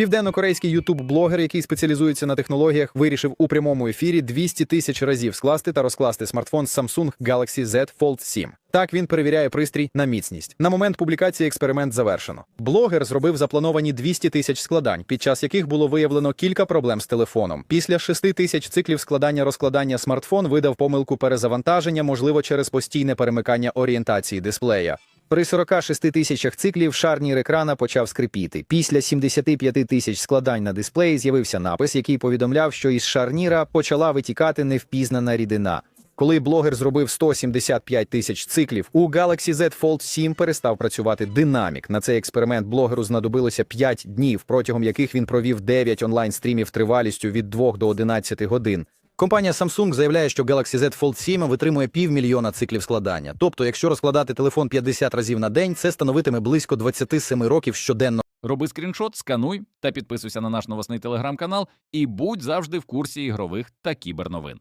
Південно-корейський ютуб-блогер, який спеціалізується на технологіях, вирішив у прямому ефірі 200 тисяч разів скласти та розкласти смартфон Samsung Galaxy Z Fold 7. Так він перевіряє пристрій на міцність. На момент публікації експеримент завершено. Блогер зробив заплановані 200 тисяч складань, під час яких було виявлено кілька проблем з телефоном. Після 6 тисяч циклів складання-розкладання смартфон видав помилку перезавантаження, можливо, через постійне перемикання орієнтації дисплея. При 46 тисячах циклів шарнір екрана почав скрипіти. Після 75 тисяч складань на дисплеї з'явився напис, який повідомляв, що із шарніра почала витікати невпізнана рідина. Коли блогер зробив 175 тисяч циклів, у Galaxy Z Fold 7 перестав працювати динамік. На цей експеримент блогеру знадобилося 5 днів, протягом яких він провів 9 онлайн-стрімів тривалістю від 2 до 11 годин. Компанія Samsung заявляє, що Galaxy Z Fold 7 витримує півмільйона циклів складання. Тобто, якщо розкладати телефон 50 разів на день, це становитиме близько 27 років щоденно. Роби скріншот, скануй та підписуйся на наш новосний телеграм-канал і будь завжди в курсі ігрових та кіберновин.